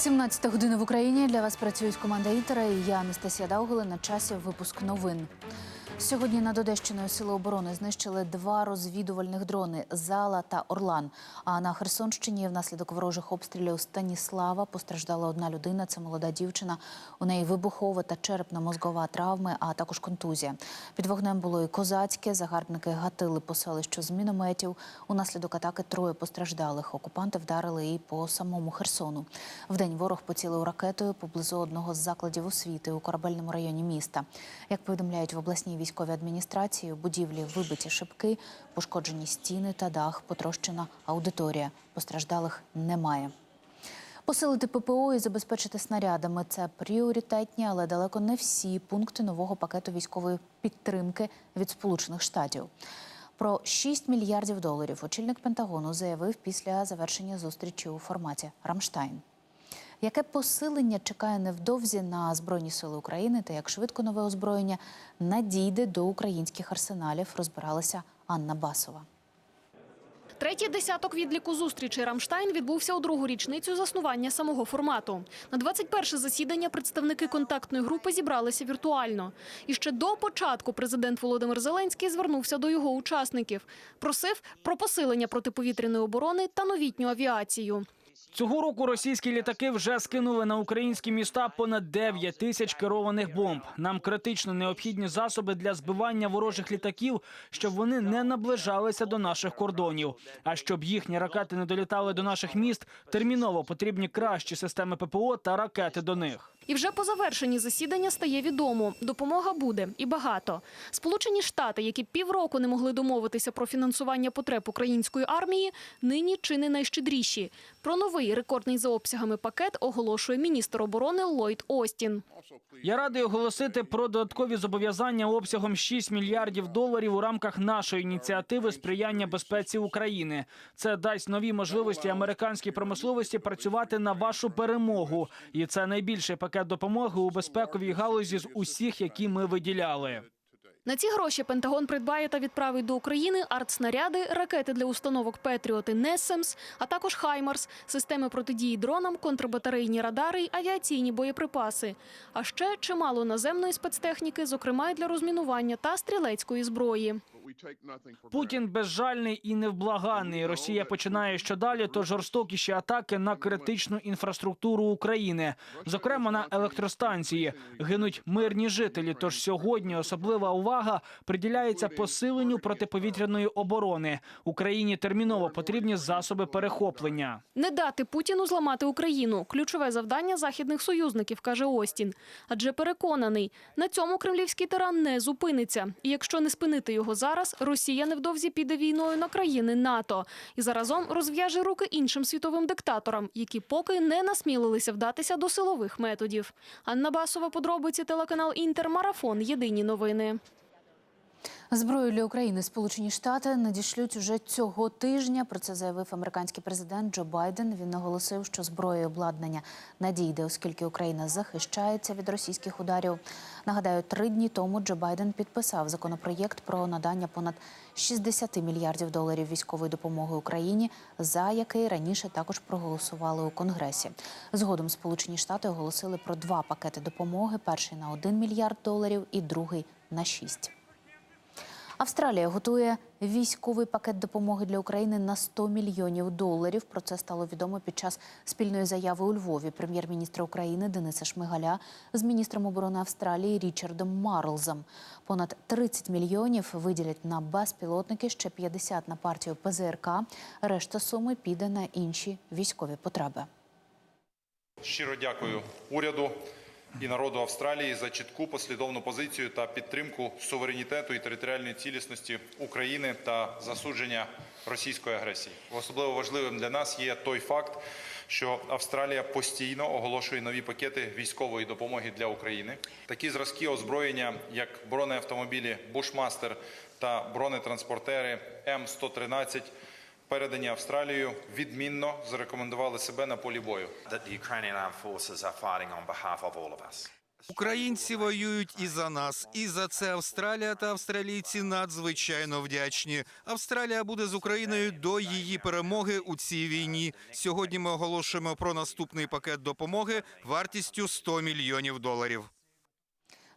17 година в Україні. Для вас працюють команда Інтера і я Анастасія Даугли. На часі випуск новин. Сьогодні над Одещиною сили оборони знищили два розвідувальних дрони Зала та Орлан. А на Херсонщині внаслідок ворожих обстрілів Станіслава постраждала одна людина. Це молода дівчина. У неї вибухова та черепно-мозгова травми, а також контузія. Під вогнем було і козацьке. Загарбники гатили по селищу з мінометів. Унаслідок атаки троє постраждалих. Окупанти вдарили і по самому Херсону. Вдень ворог поцілив ракетою поблизу одного з закладів освіти у корабельному районі міста. Як повідомляють в обласній військовій адміністрації, у будівлі вибиті шибки, пошкоджені стіни та дах, потрощена аудиторія. Постраждалих немає. Посилити ППО і забезпечити снарядами це пріоритетні, але далеко не всі пункти нового пакету військової підтримки від Сполучених Штатів. Про 6 мільярдів доларів очільник Пентагону заявив після завершення зустрічі у форматі Рамштайн. Яке посилення чекає невдовзі на Збройні Сили України та як швидко нове озброєння надійде до українських арсеналів, розбиралася Анна Басова. Третій десяток відліку зустрічей Рамштайн відбувся у другу річницю заснування самого формату. На 21 засідання представники контактної групи зібралися віртуально. І ще до початку президент Володимир Зеленський звернувся до його учасників. Просив про посилення протиповітряної оборони та новітню авіацію. Цього року російські літаки вже скинули на українські міста понад 9 тисяч керованих бомб. Нам критично необхідні засоби для збивання ворожих літаків, щоб вони не наближалися до наших кордонів. А щоб їхні ракети не долітали до наших міст, терміново потрібні кращі системи ППО та ракети до них. І вже по завершенні засідання стає відомо, допомога буде і багато. Сполучені Штати, які півроку не могли домовитися про фінансування потреб української армії, нині чи не найщедріші. Про новий рекордний за обсягами пакет оголошує міністр оборони Ллойд Остін. Я радий оголосити про додаткові зобов'язання обсягом 6 мільярдів доларів у рамках нашої ініціативи сприяння безпеці України. Це дасть нові можливості американській промисловості працювати на вашу перемогу, і це найбільший пакет допомоги у безпековій галузі з усіх, які ми виділяли. На ці гроші Пентагон придбає та відправить до України артснаряди, ракети для установок Петріоти Несемс, а також Хаймарс, системи протидії дронам, контрбатарейні радари й авіаційні боєприпаси. А ще чимало наземної спецтехніки, зокрема й для розмінування та стрілецької зброї. Путін безжальний і невблаганний. Росія починає щодалі, то жорстокіші атаки на критичну інфраструктуру України, зокрема на електростанції. Гинуть мирні жителі. Тож сьогодні особлива увага приділяється посиленню протиповітряної оборони. Україні терміново потрібні засоби перехоплення. Не дати Путіну зламати Україну ключове завдання західних союзників, каже Остін. Адже переконаний, на цьому кремлівський тиран не зупиниться. І якщо не спинити його зараз, Росія невдовзі піде війною на країни НАТО і заразом розв'яже руки іншим світовим диктаторам, які поки не насмілилися вдатися до силових методів. Анна Басова, подробиці телеканал Інтермарафон. Єдині новини. Зброю для України Сполучені Штати надішлють уже цього тижня. Про це заявив американський президент Джо Байден. Він наголосив, що зброя і обладнання надійде, оскільки Україна захищається від російських ударів. Нагадаю, три дні тому Джо Байден підписав законопроєкт про надання понад 60 мільярдів доларів військової допомоги Україні, за який раніше також проголосували у Конгресі. Згодом Сполучені Штати оголосили про два пакети допомоги: перший на 1 мільярд доларів і другий на 6. Австралія готує військовий пакет допомоги для України на 100 мільйонів доларів. Про це стало відомо під час спільної заяви у Львові прем'єр-міністра України Дениса Шмигаля з міністром оборони Австралії Річардом Марлзом. Понад 30 мільйонів виділять на безпілотники, ще 50 на партію ПЗРК. Решта суми піде на інші військові потреби. Щиро дякую уряду і народу Австралії за чітку послідовну позицію та підтримку суверенітету і територіальної цілісності України та засудження російської агресії. Особливо важливим для нас є той факт, що Австралія постійно оголошує нові пакети військової допомоги для України. Такі зразки озброєння, як бронеавтомобілі Бушмастер та бронетранспортери М113, передані Австралією, відмінно зарекомендували себе на полі бою. Українці воюють і за нас, і за це Австралія та австралійці надзвичайно вдячні. Австралія буде з Україною до її перемоги у цій війні. Сьогодні ми оголошуємо про наступний пакет допомоги вартістю 100 мільйонів доларів.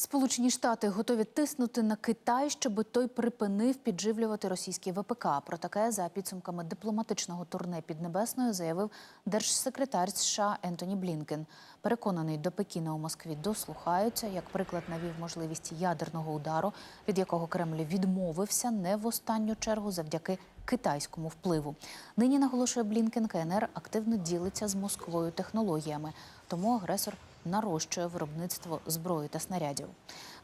Сполучені Штати готові тиснути на Китай, щоб той припинив підживлювати російський ВПК. Про таке за підсумками дипломатичного турне під небесною заявив держсекретар США Ентоні Блінкен. Переконаний, до Пекіна у Москві дослухаються. Як приклад навів можливість ядерного удару, від якого Кремль відмовився не в останню чергу завдяки китайському впливу. Нині наголошує Блінкен, КНР активно ділиться з Москвою технологіями, тому агресор нарощує виробництво зброї та снарядів.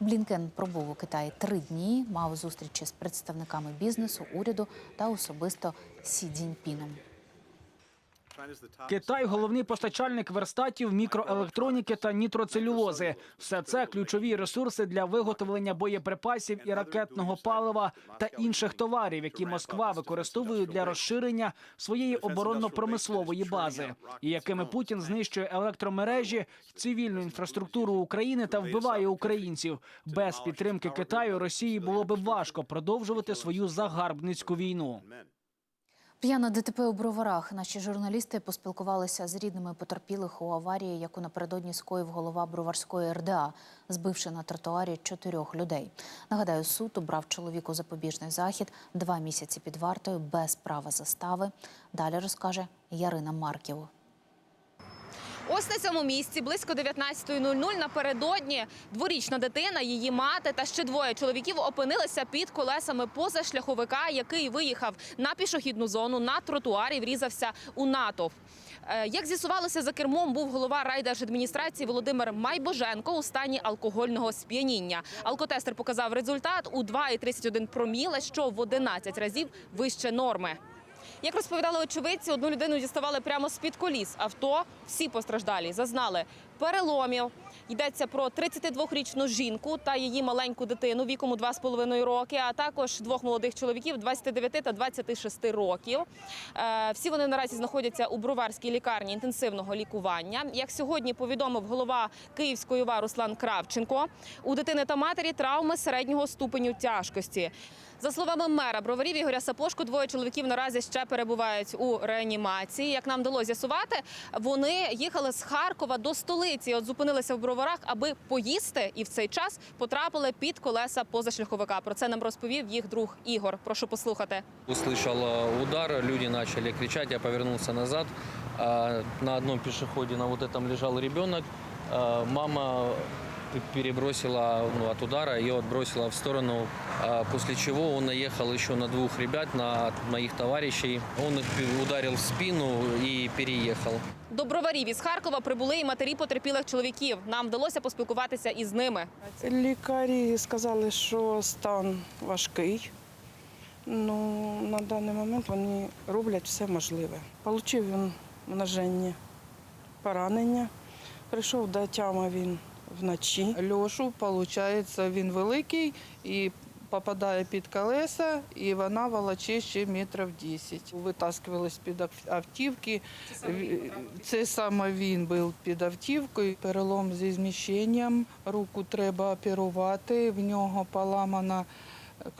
Блінкен пробув у Китаї три дні, мав зустрічі з представниками бізнесу, уряду та особисто Сі Цзіньпіном. Китай головний постачальник верстатів, мікроелектроніки та нітроцелюлози. Все це ключові ресурси для виготовлення боєприпасів і ракетного палива та інших товарів, які Москва використовує для розширення своєї оборонно-промислової бази, і якими Путін знищує електромережі, цивільну інфраструктуру України та вбиває українців. Без підтримки Китаю Росії було би важко продовжувати свою загарбницьку війну. П'яна ДТП у Броварах. Наші журналісти поспілкувалися з рідними потерпілих у аварії, яку напередодні скоїв голова Броварської РДА, збивши на тротуарі чотирьох людей. Нагадаю, суд обрав чоловіку запобіжний захід, два місяці під вартою без права застави. Далі розкаже Ярина Марків. Ось на цьому місці близько 19.00 напередодні дворічна дитина, її мати та ще двоє чоловіків опинилися під колесами позашляховика, який виїхав на пішохідну зону на тротуарі, врізався у натовп. Е, Як з'ясувалося, за кермом був голова райдержадміністрації Володимир Майбоженко у стані алкогольного сп'яніння. Алкотестер показав результат у 2,31 проміле, що в 11 разів вище норми. Як розповідали очевидці, одну людину діставали прямо з-під коліс авто. Всі постраждалі зазнали переломів. Йдеться про 32-річну жінку та її маленьку дитину віком у 2,5 роки, а також двох молодих чоловіків 29 та 26 років. Е, Всі вони наразі знаходяться у Броварській лікарні інтенсивного лікування. Як сьогодні повідомив голова Київської ОВА Руслан Кравченко, у дитини та матері травми середнього ступеню тяжкості. За словами мера броварів Ігоря Сапошко, двоє чоловіків наразі ще перебувають у реанімації. Як нам вдалося з'ясувати, вони їхали з Харкова до столиці. От зупинилися в броварах, аби поїсти, і в цей час потрапили під колеса позашляховика. Про це нам розповів їх друг Ігор. Прошу послухати. Услышал э, удар, люди начали кричать, я повернулся назад. А, На одном пешеходе, на вот этом лежал ребенок. А, Мама перебросила ну, от удара, ее отбросила в сторону, а, после чего он наехал еще на двух ребят, на моих товарищей. Он их ударил в спину и переехал. До броварів із Харкова прибули і матері потерпілих чоловіків. Нам вдалося поспілкуватися із ними. Лікарі сказали, що стан важкий. Ну, на даний момент вони роблять все можливе. Получив він множенні поранення. Прийшов до тями він вночі. Льошу, виходить, він великий і попадає під колеса, і вона волоче ще метрів 10. Витаскували з-під ав- автівки. Це саме він був під автівкою. Перелом зі зміщенням. Руку треба оперувати, в нього поламана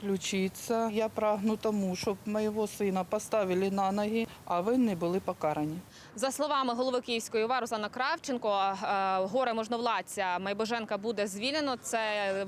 ключиця. Я прагну тому, щоб моєго сина поставили на ноги, а ви не були покарані. За словами голови Київської ОВА Руслана Кравченко, е, горе можновладця Майбоженка буде звільнено. Це,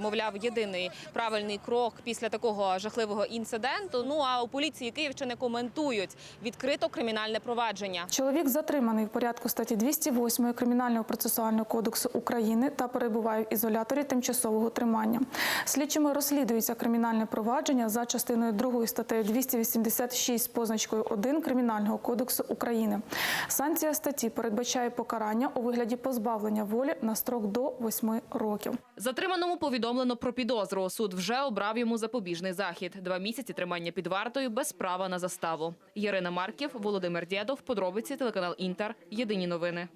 мовляв, єдиний правильний крок після такого жахливого інциденту. Ну а у поліції Київщини коментують відкрито кримінальне провадження. Чоловік затриманий в порядку статті 208 Кримінального процесуального кодексу України та перебуває в ізоляторі тимчасового тримання. Слідчими розслідується кримінальне провадження за частиною 2 статтею 286 з позначкою 1 Кримінального кодексу України. Санкція статті передбачає покарання у вигляді позбавлення волі на строк до 8 років. Затриманому повідомлено про підозру. Суд вже обрав йому запобіжний захід. Два місяці тримання під вартою без права на заставу. Ярина Марків, Володимир Дєдов. Подробиці телеканал Інтер. Єдині новини.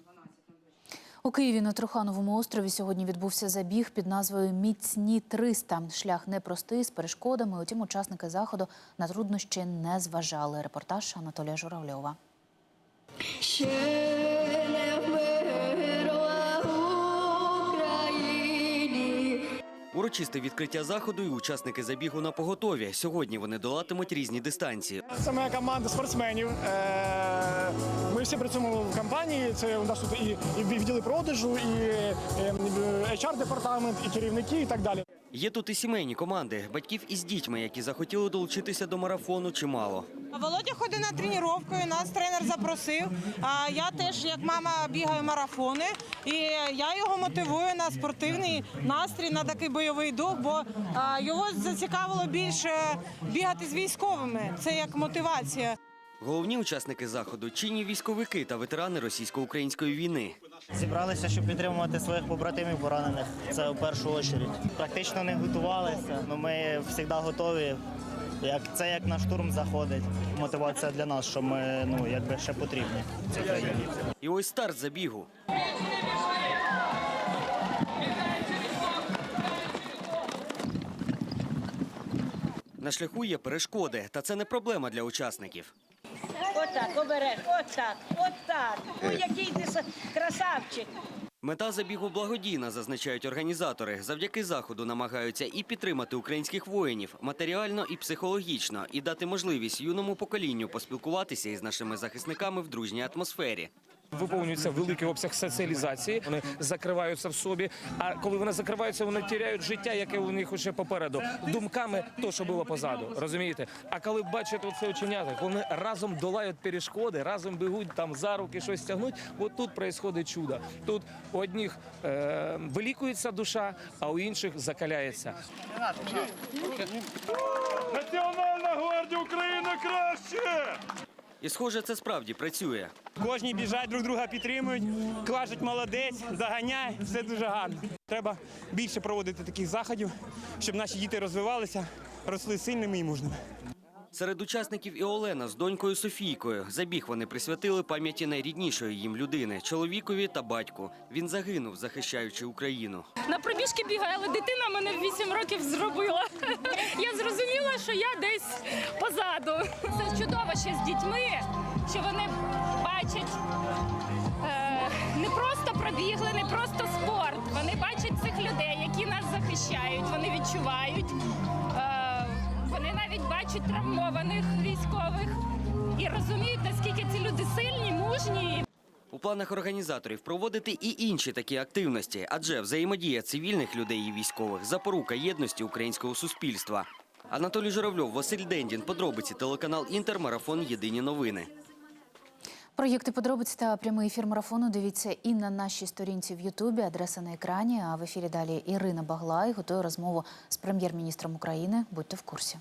У Києві на Трухановому острові сьогодні відбувся забіг під назвою Міцні 300. Шлях непростий з перешкодами. Утім, учасники заходу на труднощі не зважали. Репортаж Анатолія Журавльова. Урочисте відкриття заходу і учасники забігу на поготові. Сьогодні вони долатимуть різні дистанції. Це моя команда спортсменів. Е, Ми всі працюємо в компанії. Це у нас тут і, і відділи продажу, і HR департамент, і керівники, і так далі. Є тут і сімейні команди, батьків із дітьми, які захотіли долучитися до марафону чимало. Володя ходить на тренування, нас тренер запросив. А я теж, як мама, бігаю марафони, і я його мотивую на спортивний настрій, на такий бойовий дух, бо його зацікавило більше бігати з військовими. Це як мотивація. Головні учасники заходу чинні військовики та ветерани російсько-української війни. Зібралися, щоб підтримувати своїх побратимів поранених. Це в першу чергу. Практично не готувалися, але ми завжди готові. Як це як на штурм заходить. Мотивація для нас, що ми ну якби ще потрібні. І ось старт забігу. На шляху є перешкоди, та це не проблема для учасників. Отак, обереш, отак, отак. Ой, який ти красавчик. Мета забігу благодійна, зазначають організатори. Завдяки заходу намагаються і підтримати українських воїнів матеріально і психологічно, і дати можливість юному поколінню поспілкуватися із нашими захисниками в дружній атмосфері. Виповнюється великий обсяг соціалізації. Вони закриваються в собі. А коли вони закриваються, вони тіряють життя, яке у них ще попереду. Думками то, що було позаду. Розумієте? А коли бачать оце оченята, вони разом долають перешкоди, разом бігуть там за руки, щось тягнуть. От тут відбувається чудо. Тут у одних е, вилікується душа, а у інших закаляється. Національна гвардія України краще! І схоже, це справді працює. Кожні біжать, друг друга підтримують, кажуть молодець, заганяй, все дуже гарно. Треба більше проводити таких заходів, щоб наші діти розвивалися, росли сильними і мужними. Серед учасників і Олена з донькою Софійкою. Забіг вони присвятили пам'яті найріднішої їм людини чоловікові та батьку. Він загинув, захищаючи Україну. На пробіжки бігаю, але дитина мене в 8 років зробила. Я зрозуміла, що я десь позаду. Це чудово ще з дітьми, що вони бачать е, не просто пробігли, не просто спорт. Вони бачать цих людей, які нас захищають. Вони відчувають. Е, вони навіть бачать травмованих військових і розуміють, наскільки ці люди сильні, мужні. У планах організаторів проводити і інші такі активності, адже взаємодія цивільних людей і військових запорука єдності українського суспільства. Анатолій Журавльов, Василь Дендін. Подробиці телеканал Інтер. Марафон. Єдині новини. Проєкти подробиць та прямий ефір марафону. Дивіться і на нашій сторінці в Ютубі. Адреса на екрані. А в ефірі далі Ірина Баглай готує розмову з прем'єр-міністром України. Будьте в курсі.